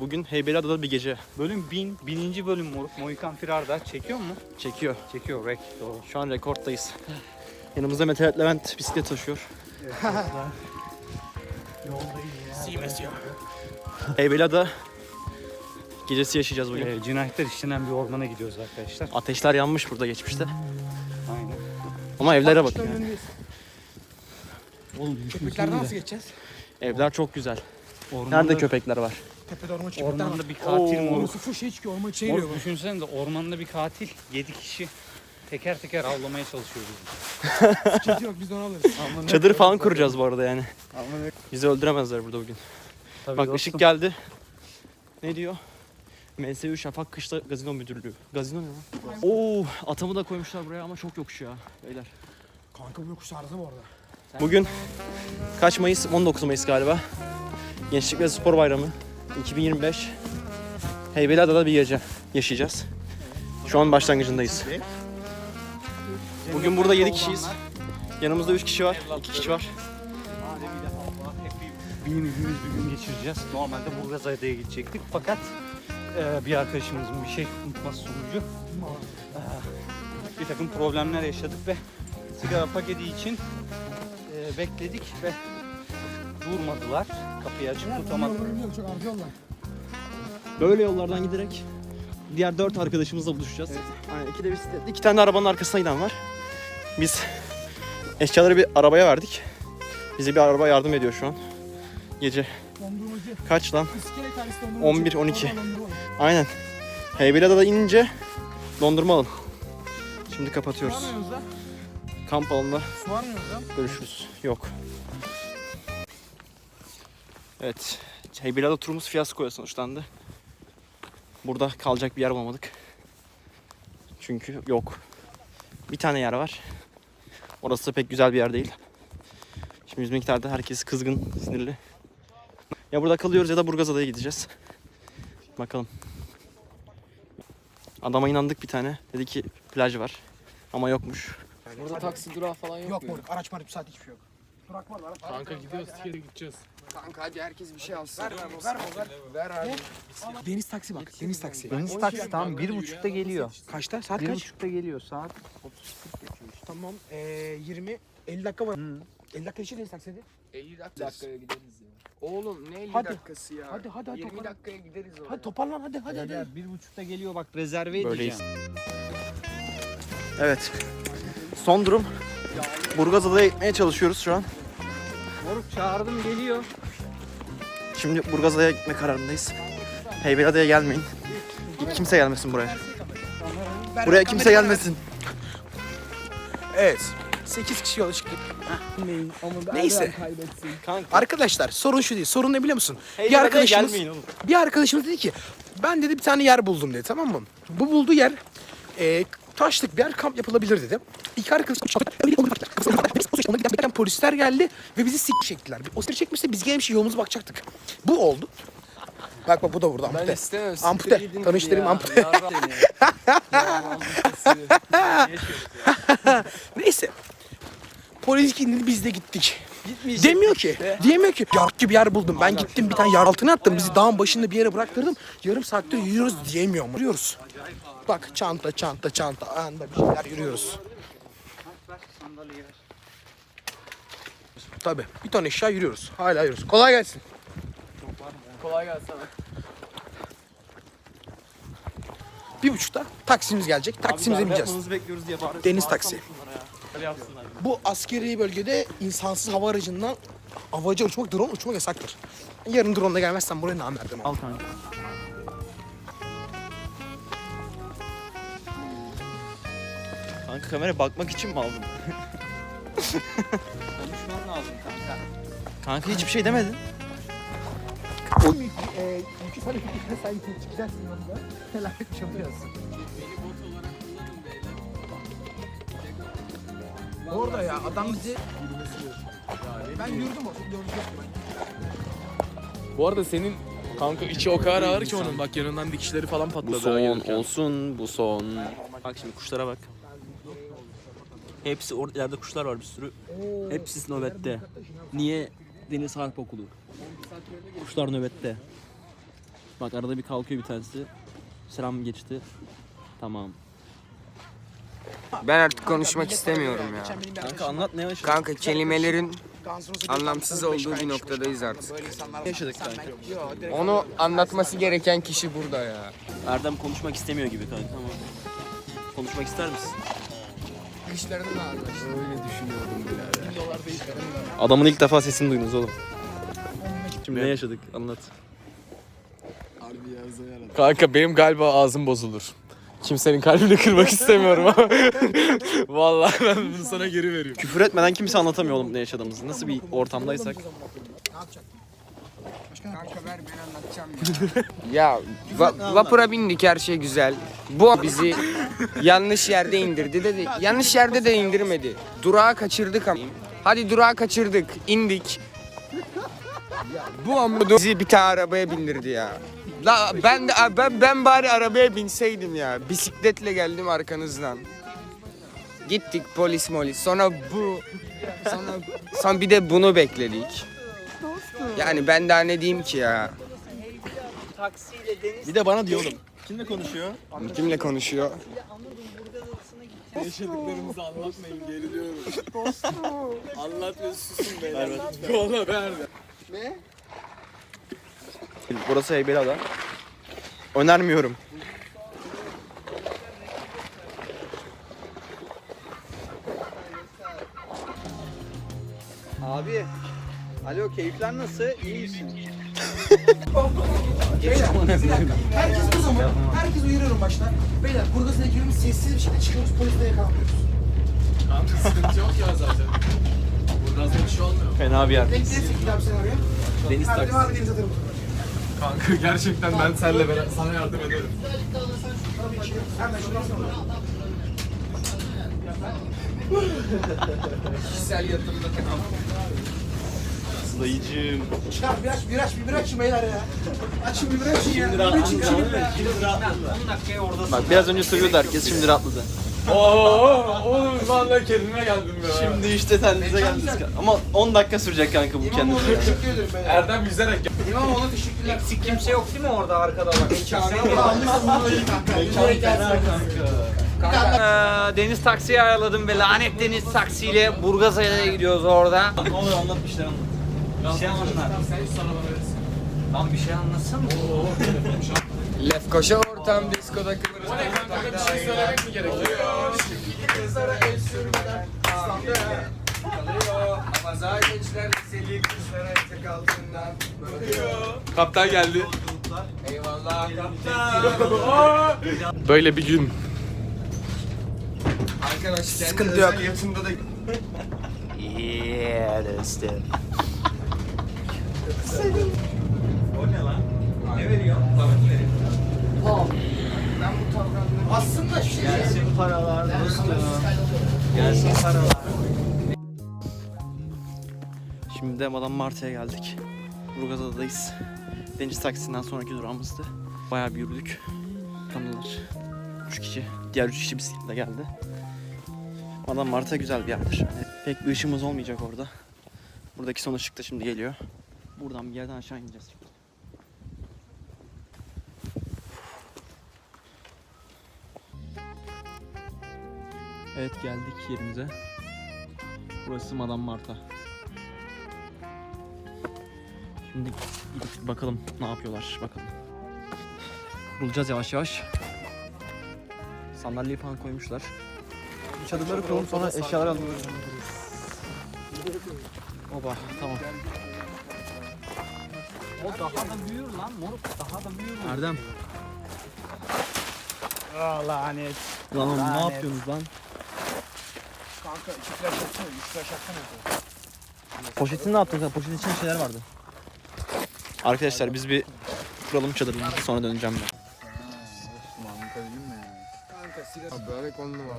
Bugün Heybeliada'da bir gece Bölüm 1000, 1000. bölüm moruk. Mohikan Firar'da çekiyor mu? çekiyor. Çekiyor, rek. Doğru. Şu an rekorttayız. Yanımızda Mete Levent bisiklet taşıyor. Heybeliada gecesi yaşayacağız bugün. Ee, cinayetler işlenen bir ormana gidiyoruz arkadaşlar. Ateşler yanmış burada geçmişte. Aynen. Ama evlere bakın. yani. Önündeyiz. Oğlum Köpeklerden nasıl geçeceğiz? Evler çok güzel. ormanda, Nerede köpekler var? Tepede orman köpekler var. Ormanda bir katil moruk. Orası full şey çıkıyor orman içine giriyor. Moruk düşünsene de ormanda bir katil 7 kişi teker teker avlamaya çalışıyor bizi. Sıkıntı yok biz de onu alırız. Çadır falan kuracağız bu arada yani. Bizi öldüremezler burada bugün. Tabii Bak dostum. ışık geldi. Ne diyor? MSU Şafak Kışla Gazino Müdürlüğü. Gazino ne lan? Oo, atamı da koymuşlar buraya ama çok yokuş ya beyler. Kanka bu yokuş arıza mı orada? Bugün kaç Mayıs? 19 Mayıs galiba. Gençlik ve Spor Bayramı 2025. Heybeliada'da bir gece yaşayacağız. Şu an başlangıcındayız. Bugün burada 7 kişiyiz. Yanımızda 3 kişi var. 2 kişi var. Bin yüzümüz bir gün geçireceğiz. Normalde Burgazada'ya gidecektik fakat e, bir arkadaşımızın bir şey unutması sonucu e, bir takım problemler yaşadık ve sigara paketi için e, bekledik ve durmadılar. Kapıyı açık yollar. Böyle yollardan giderek diğer 4 arkadaşımızla buluşacağız. Aynen, iki de bisiklet. İki tane de arabanın arkasına giden var. Biz eşyaları bir arabaya verdik. Bize bir araba yardım ediyor şu an. Gece Dondurmacı. kaç lan? İskele tanesi dondurmacı. 11, 12. Oradan dondurma var. Aynen. Heybeliada'da inince dondurma alın. Şimdi kapatıyoruz. Da. Kamp alanında da. görüşürüz. Yok. Evet. Heybeliada turumuz fiyaskoya sonuçlandı. Burada kalacak bir yer bulamadık. Çünkü yok. Bir tane yer var. Orası da pek güzel bir yer değil. Şimdi bizim miktarda herkes kızgın, sinirli. Ya burada kalıyoruz ya da Burgazada'ya gideceğiz. Bakalım. Adama inandık bir tane. Dedi ki plaj var. Ama yokmuş. Burada taksi durağı falan yok, Yok mu? moruk araç marip saat hiçbir şey yok. Durak var lan. Kanka gidiyoruz, gideceğiz. Kanka hadi herkes bir şey alsın. Ver ver ver. Ver abi. Deniz taksi bak. Deniz taksi. Deniz taksi tam bir buçukta geliyor. Kaçta? Saat Bir kaç? buçukta geliyor saat. Tamam. Ee, 20 50 dakika var. 50 dakika için deniz taksi hadi. 50 dakikaya gideriz ya. Oğlum ne 50 Hadi. dakikası ya? Hadi, hadi, hadi, 20 toparlan. dakikaya gideriz oraya. Hadi toparlan hadi hadi hadi. Bir buçukta geliyor bak rezerve Böyleyiz. edeceğim. Evet. Son durum. Burgazada'ya gitmeye çalışıyoruz şu an. Moruk çağırdım geliyor. Şimdi Burgazada'ya gitme kararındayız. Heybeliada'ya gelmeyin. Kimse gelmesin buraya. Buraya kimse gelmesin. Evet. 8 kişi yola çıktık. Neyse. Kanka. Arkadaşlar sorun şu değil. Sorun ne biliyor musun? Bir Heybeliada'ya arkadaşımız, gelmeyin oğlum. bir arkadaşımız dedi ki ben dedi bir tane yer buldum dedi tamam mı? Bu bulduğu yer e, taşlık bir yer kamp yapılabilir dedi. İki arkadaşım giden polisler geldi ve bizi sik çektiler. O sik çekmişse biz gelmiş yolumuza bakacaktık. Bu oldu. Bak bak bu da Ben ampute. istemem. Ampute, tanıştırayım, ampute. Neyse. Polis indi biz de gittik. Demiyor ki. Diyemiyor ki. Yark gibi yer buldum. Ben gittim bir tane yer altına attım. Bizi dağın başında bir yere bıraktırdım. Yarım saattir yürüyoruz diyemiyor mu? Yürüyoruz. Bak çanta çanta çanta. Anda bir şeyler yürüyoruz. Tabii. Bir ton eşya yürüyoruz. Hala yürüyoruz. Kolay gelsin. Kolay gelsin. Bir buçukta taksimiz gelecek. Taksimize bineceğiz. Bekliyoruz diye bağırıyorsun. Deniz taksi. Bu askeri bölgede insansız hava aracından havaca uçmak, drone uçmak yasaktır. Yarın drone'la gelmezsen buraya namerdim. Al kanka. Kanka kamera bakmak için mi aldın? Konuşman lazım kanka. Kanka hiçbir şey demedin. O yük, e, yükü sana yükü sen çıkacaksın yanında. Felaket yapıyorsun. Orada ya adam bizi... Ben yürüdüm o. Yürüdüm. Bu arada senin kanka içi o kadar ağır ki onun. Bak yanından dikişleri falan patladı. Bu son gelirken. olsun, bu son. Bak şimdi kuşlara bak. Hepsi orada ileride kuşlar var bir sürü. Hepsi nöbette. Niye Deniz Harp Okulu? Kuşlar nöbette. Bak arada bir kalkıyor bir tanesi. Selam geçti. Tamam. Ben artık konuşmak istemiyorum ya. Kanka anlat ne yaşadın? Kanka kelimelerin anlamsız olduğu bir noktadayız artık. Ne yaşadık kanka? Onu anlatması gereken kişi burada ya. Erdem konuşmak istemiyor gibi kanka ama. Konuşmak ister misin? Öyle düşünüyordum birader. Adamın ilk defa sesini duydunuz oğlum. Şimdi ne yaşadık? Anlat. Kanka benim galiba ağzım bozulur. Kimsenin kalbini kırmak istemiyorum ama. Vallahi ben bunu sana geri veriyorum. Küfür etmeden kimse anlatamıyor oğlum ne yaşadığımızı. Nasıl bir ortamdaysak. Kanka ver ben anlatacağım ya. ya va- vapura bindik her şey güzel. Bu bizi yanlış yerde indirdi dedi. Yanlış yerde de indirmedi. Durağı kaçırdık ama. Hadi durağı kaçırdık. indik. Bu amma bizi bir tane arabaya bindirdi ya. La ben de ben, ben bari arabaya binseydim ya. Bisikletle geldim arkanızdan. Gittik polis molis. Sonra bu sonra, sonra bir de bunu bekledik. Yani ben daha ne diyeyim ki ya? Bir de bana diyor oğlum. Kimle konuşuyor? Kimle konuşuyor? Yaşadıklarımızı anlatmayın geriliyorum. Anlatma susun beyler. Kola verdi. Burası Heybeliada. Önermiyorum. Abi. Alo keyifler nasıl? İyi misin? Herkes o zaman, herkes uyarıyorum başta. Beyler burgasına giriyoruz, sessiz bir şekilde çıkıyoruz, polisle yakalanmıyoruz. Kanka sıkıntı yok ya zaten. Burada bir şey olmuyor. Fena bir yer. Bekleyesek bir abi seni oraya. Deniz taksi. abi deniz atarım. Kanka gerçekten ben seninle beraber sana yardım ederim. Hemen şuradan sonra. Kişisel yatırımda Dayıcığım. Çıkar bir aç, bir aç, bir aç beyler ya. Açın bir açın ya. Bir açın, açın ya. Bak biraz önce söylüyordu herkes şimdi rahatladı. Oo, oğlum vallahi kendime geldim ya. Şimdi işte kendinize geldiniz. Ama 10 dakika sürecek kanka bu kendine. İmamoğlu'na teşekkür ederim beyler. Erdem yüzerek gel. İmamoğlu'na teşekkürler. Eksik kimse yok değil mi orada arkada bak? Ee, deniz taksiyi ayarladım ve lanet deniz taksiyle Burgazada'ya gidiyoruz orada. Ne olur anlat bir şeyler anlat. Bir şey anlat. Lan bir şey anlatsana. Lefkoşa ortam diskoda kıvırız. Kanka bir şey söylemek mi gerekiyor? Kızlara el sürmeden İslam'da kalıyor. Ama zaten gençler liseli kızlara etek altından bakıyor. Kaptan geldi. Eyvallah kaptan. Böyle bir gün. Arkadaş sıkıntı yok. Hayatımda da Yeah, that's it. Aslında şu şey. Gelsin paralar dostum. Gelsin paralar. Şimdi de Madame Martı'ya geldik. Burgazada'dayız. Deniz taksisinden sonraki durağımızdı. Bayağı bir yürüdük. Kanlılar. 3 kişi. Diğer 3 kişi bisikletle geldi. Madame Marta güzel bir yerdir. Yani pek bir ışığımız olmayacak orada. Buradaki son ışık da şimdi geliyor. Buradan bir yerden aşağı ineceğiz. şimdi. Evet geldik yerimize. Burası Madame Marta. Şimdi gidip bakalım ne yapıyorlar bakalım. Kurulacağız yavaş yavaş. Sandalyeyi falan koymuşlar. Çadırları kuralım sonra eşyaları alalım. Oba tamam. O daha da büyür lan moruk daha da büyür. Erdem. Aa, lanet. Lan oğlum ne Lanet. yapıyorsunuz lan? Kanka iki flash atsana, üç flash atsana. Poşetini ne yaptın sen? Poşetin içinde şeyler vardı. Arkadaşlar biz bir kuralım çadırımızı sonra döneceğim ben. Böyle konu var.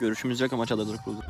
Görüşümüz yok ama çadırları kurduk.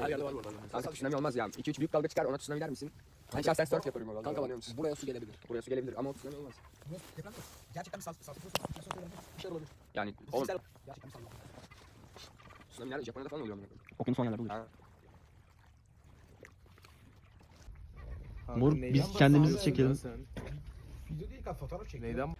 Her yerde var bu arada. Kanka tsunami olmaz ya. 2-3 büyük dalga çıkar ona tsunami der misin? Ben şahsen surf yaparım oralarda. Kanka banıyor musun? Buraya su gelebilir. Buraya su gelebilir ama o tsunami olmaz. Gerçekten bir sarsıntı bir şey olabilir. Yani oğlum Gerçekten bir sarsıntı. tsunami nerede? Japonya'da falan oluyor. Okyanus olan yerlerde oluyor. Mor biz kendimizi çekelim. Video değil kanka fotoğraf çek. Neyden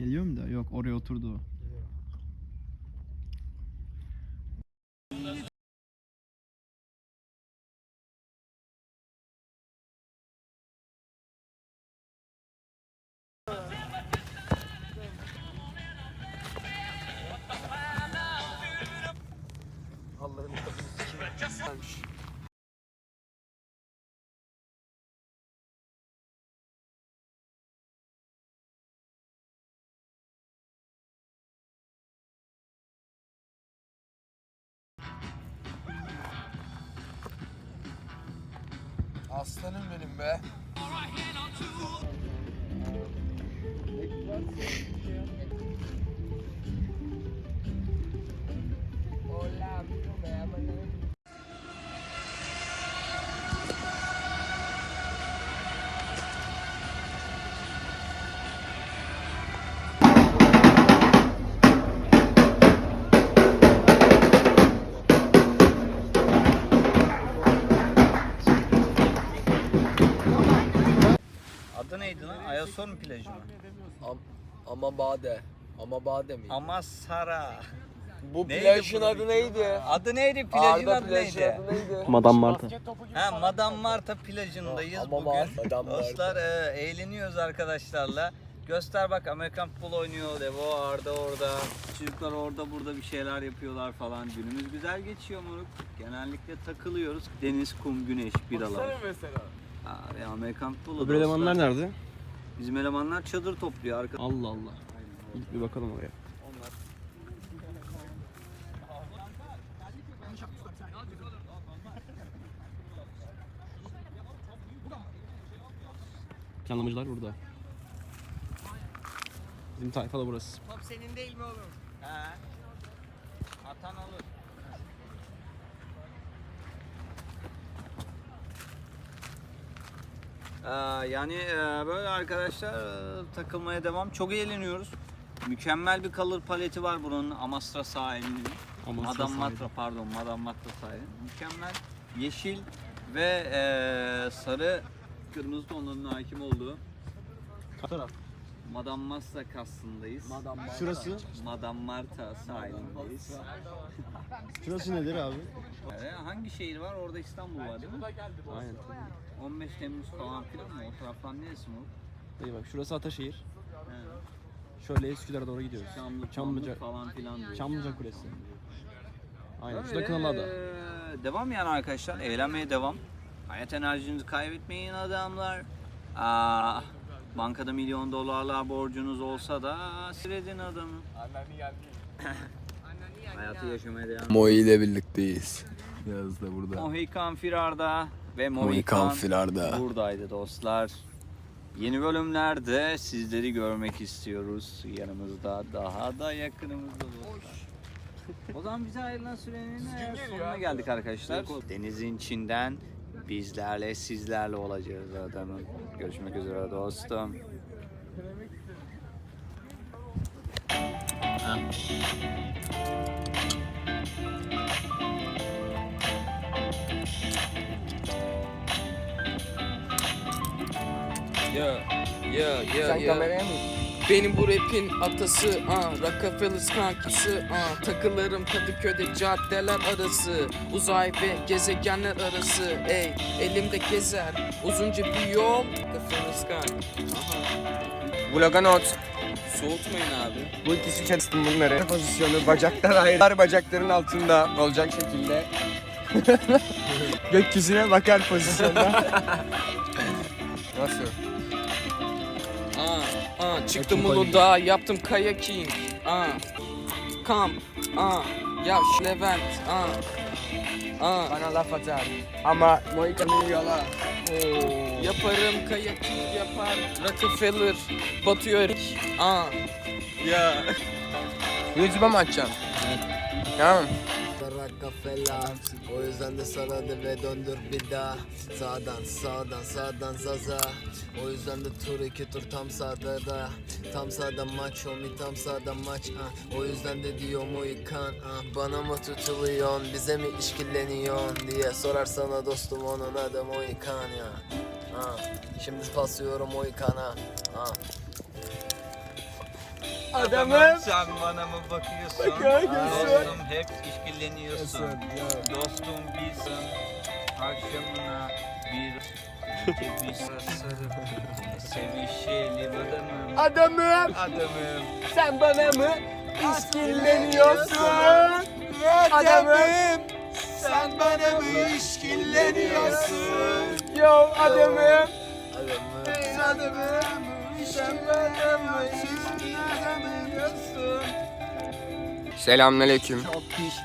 Geliyor mu da? Yok oraya oturdu o. Aslanım benim be. Ayasorun plajı mı? Ama bade. Ama bade mi? Amasara. Bu Neydi plajın bu? adı neydi? Adı neydi? Plajın Arda adı plajın neydi? adı neydi? Madame Marta. Ha Madame Marta plajındayız Ama bugün. Madame Marta. Dostlar e, eğleniyoruz arkadaşlarla. Göster bak Amerikan futbolu oynuyor. Devo Arda orada. Çocuklar orada burada bir şeyler yapıyorlar falan. Günümüz güzel geçiyor moruk. Genellikle takılıyoruz. Deniz, kum, güneş, biralar. mesela. Abi Amerikan futbolu Öbür dostlar. elemanlar nerede? Bizim elemanlar çadır topluyor arka. Allah Allah. Gidip bir bakalım oraya. Planlamacılar burada. Bizim tayfa da burası. Top senin değil mi oğlum? He. Atan olur. Ee, yani e, böyle arkadaşlar e, takılmaya devam. Çok eğleniyoruz. Mükemmel bir color paleti var buranın Amasra sahilinin. Amasra Madame sahili. Matra pardon Madame Matra sahili. Mükemmel yeşil ve e, sarı kırmızı tonlarının hakim olduğu Taraf. Madame Matra kastındayız. Şurası. Madame Marta sahilindeyiz. Şurası nedir abi? Ee, hangi şehir var? Orada İstanbul var değil mi? Aynen. 15 Temmuz falan filan mı? O taraftan neresi mi o? Dayı bak şurası Ataşehir. He. Şöyle Üsküdar'a doğru gidiyoruz. Çamlı, Çamlıca. Çamlıca falan filan diyor. Çamlıca Kulesi. Aynen. Şurada Öyle, Kınalıada. eee, Devam yani arkadaşlar. Eğlenmeye devam. Hayat enerjinizi kaybetmeyin adamlar. Aa, bankada milyon dolarlar borcunuz olsa da siredin adamı. Hayatı yaşamaya devam. Moi ile birlikteyiz. Da burada. Mohikan Firar'da ve Mohikan buradaydı dostlar. Yeni bölümlerde sizleri görmek istiyoruz. Yanımızda daha da yakınımızda dostlar. O zaman bize ayrılan sürenin e, sonuna geldik arkadaşlar. Denizin içinden bizlerle sizlerle olacağız adamım. Görüşmek üzere dostum. Ya ya ya Sen ya. kameraya mı? Benim bu rapin atası, ah, Rockefeller kankisi, ah, takılırım Kadıköy'de caddeler arası, uzay ve gezegenler arası, ey, elimde gezer, uzunca bir yol, Rockefeller kank. Aha, Vloga not. soğutmayın abi. Bu ikisi çalıştım bunları. Pozisyonu bacaklar ayrı. Bacakların altında olacak şekilde. Gökyüzüne bakar pozisyonda. Nasıl? Aa, çıktım Uludağ'a, yaptım kayaking, aa, kamp, aa, yaş Levent, aa, aa. Bana laf atar. Ama Moika'nın yola. Yaparım kayaking yapar Rockefeller batıyor Aa Ya YouTube'a mı açacağım? Tamam. Rockefeller O yüzden de sarıldı ve döndür bir daha Sağdan sağdan sağdan zaza O yüzden de tur iki tur tam sağda da Tam sağda maç homie tam sağda maç ah. O yüzden de diyor Moikan ah. Bana mı tutuluyorsun bize mi işkilleniyorsun diye Sorar sana dostum onun adı Moikan ya ah. Şimdi paslıyorum Moikan'a ah. Adamım. Sen bana mı bakıyorsun? Dostum hep işkilleniyorsun. Dostum bilsin akşamına bir bir sarıp sevişelim adamım. Adamım. Adamım. Sen bana mı işkilleniyorsun? Adamım. Sen bana mı işkilleniyorsun? Yo adamım. Adamım Selamünaleyküm.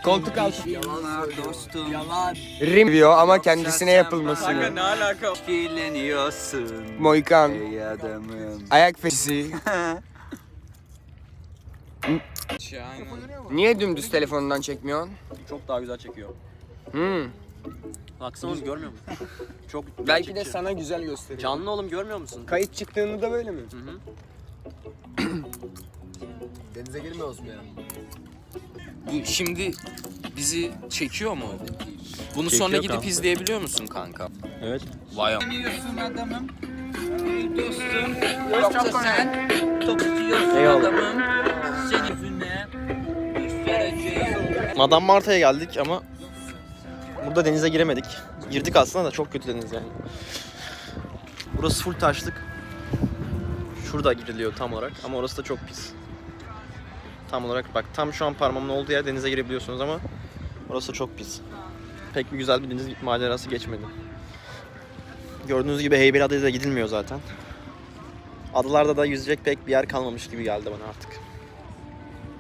Koltuk altı. Yalan dostum. Rim diyor ama kendisine yapılmasını. ne alaka? İşkilleniyorsun. Moikan. Ey adamım. Ayak fesi. Niye dümdüz telefonundan çekmiyorsun? Çok daha güzel çekiyor. Hmm. Baksana oğlum görmüyor musun? Çok Belki de gerçekçi. sana güzel gösteriyor. Canlı oğlum görmüyor musun? Kayıt çıktığında da böyle mi? Denize girmiyoruz mu ya? Bu şimdi bizi çekiyor mu? Bunu Çekiyor sonra gidip kanka. izleyebiliyor musun kanka? Evet. Vay am- İşkilleniyorsun adamım. Ey dostum. Yoksa sen top tutuyorsun Eyvallah. adamım. Senin yüzüne göstereceğim. Madame Marta'ya geldik ama burada denize giremedik. Girdik aslında da çok kötü deniz yani. Burası full taşlık. Şurada giriliyor tam olarak ama orası da çok pis. Tam olarak bak tam şu an parmağımın olduğu yer denize girebiliyorsunuz ama orası çok pis. Pek bir güzel bir deniz macerası geçmedi. Gördüğünüz gibi Heybeliada'ya da gidilmiyor zaten. Adalarda da yüzecek pek bir yer kalmamış gibi geldi bana artık.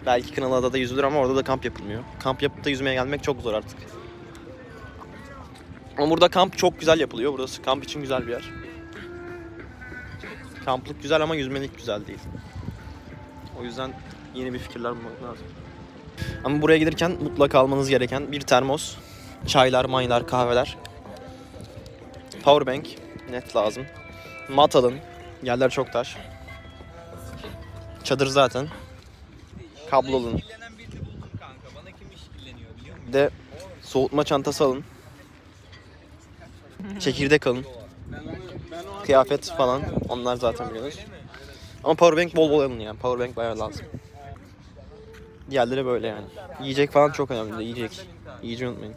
Belki Kınalıada'da yüzülür ama orada da kamp yapılmıyor. Kamp yapıp da yüzmeye gelmek çok zor artık. Ama burada kamp çok güzel yapılıyor. Burası kamp için güzel bir yer. Kamplık güzel ama yüzmelik güzel değil. O yüzden yeni bir fikirler bulmak lazım. Ama buraya gelirken mutlaka almanız gereken bir termos, çaylar, maylar, kahveler, powerbank net lazım. Mat alın. Yerler çok taş. Çadır zaten. Kablo alın. De soğutma çantası alın. Çekirdek alın. Kıyafet falan onlar zaten biliyoruz. Ama powerbank bol bol alın yani. Powerbank bayağı lazım. Diğerleri böyle yani. Yiyecek falan çok önemli. Yiyecek. Yiyeceği unutmayın.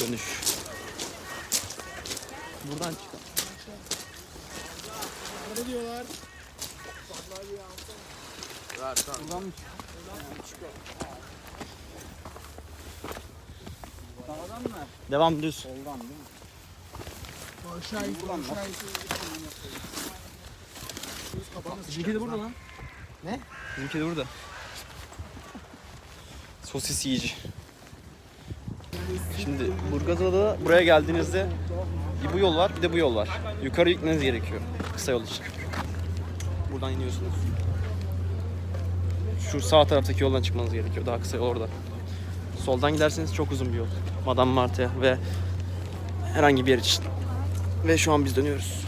Dönüş. Buradan çık. Ne diyorlar? Sağdan mı? Devam düz. Aşağı in, aşağı in. Bizimki de burada lan. Ne? Bizimki de burada. Sosis yiyici. Şimdi Burgazada'da buraya geldiğinizde bu yol var bir de bu yol var. Yukarı gitmeniz gerekiyor kısa yol için. Buradan iniyorsunuz. Şu sağ taraftaki yoldan çıkmanız gerekiyor. Daha kısa yol orada. Soldan giderseniz çok uzun bir yol. Madame Mart'e ve herhangi bir yer için. Ve şu an biz dönüyoruz.